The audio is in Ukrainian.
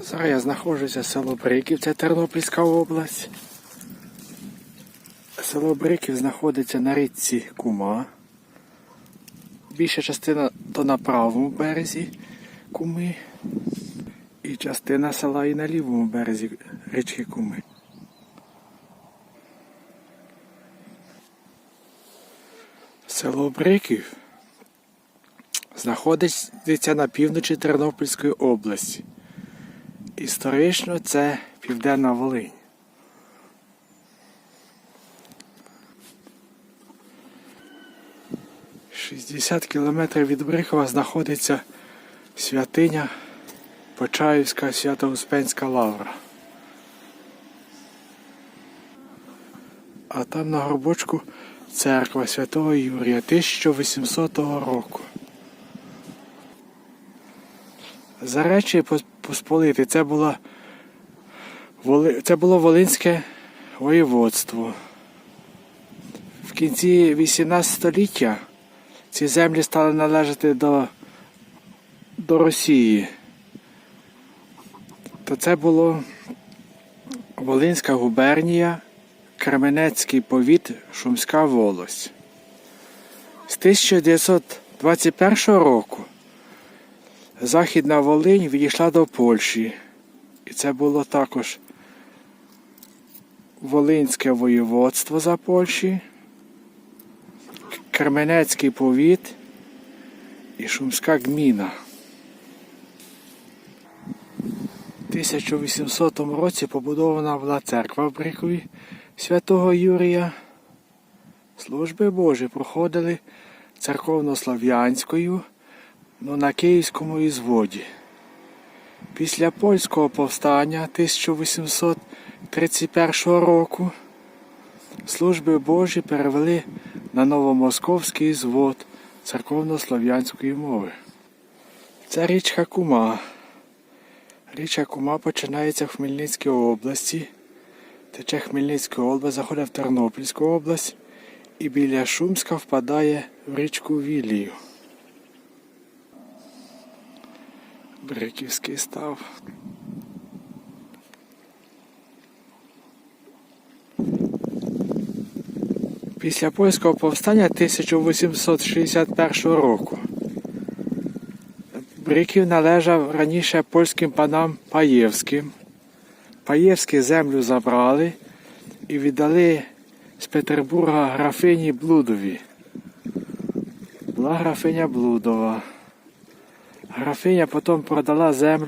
Зараз я знаходжуся в село Бриків, це Тернопільська область. Село Бриків знаходиться на річці Кума. Більша частина то на правому березі Куми. І частина села і на лівому березі річки Куми. Село Бриків знаходиться на півночі Тернопільської області. Історично це Південна Волинь. Шістдесят кілометрів від Брикова знаходиться святиня Почаївська Свято-Успенська лавра. А там на горбочку церква Святого Юрія 1800 року. За речі Посполити це було, це було Волинське воєводство. В кінці 18 століття ці землі стали належати до, до Росії. То це було Волинська губернія, Кременецький повіт, Шумська волость. З 1921 року Західна Волинь відійшла до Польщі. І це було також Волинське воєводство за Польщі, Кременецький повіт і Шумська гміна. У 1800 році побудована була церква в Брикові святого Юрія. Служби Божі проходили церковнослов'янською ну, на Київському ізводі. Після польського повстання 1831 року служби Божі перевели на новомосковський звод церковнослов'янської мови. Це річка Кума. Річка Кума починається в Хмельницькій області. Тече Хмельницька область, заходить в Тернопільську область і біля Шумська впадає в річку Вілію. Бриківський став. Після польського повстання 1861 року Бриків належав раніше польським панам Паєвським. Паєвські землю забрали і віддали з Петербурга графині Блудові. Була графиня Блудова. Графиня потім продала землю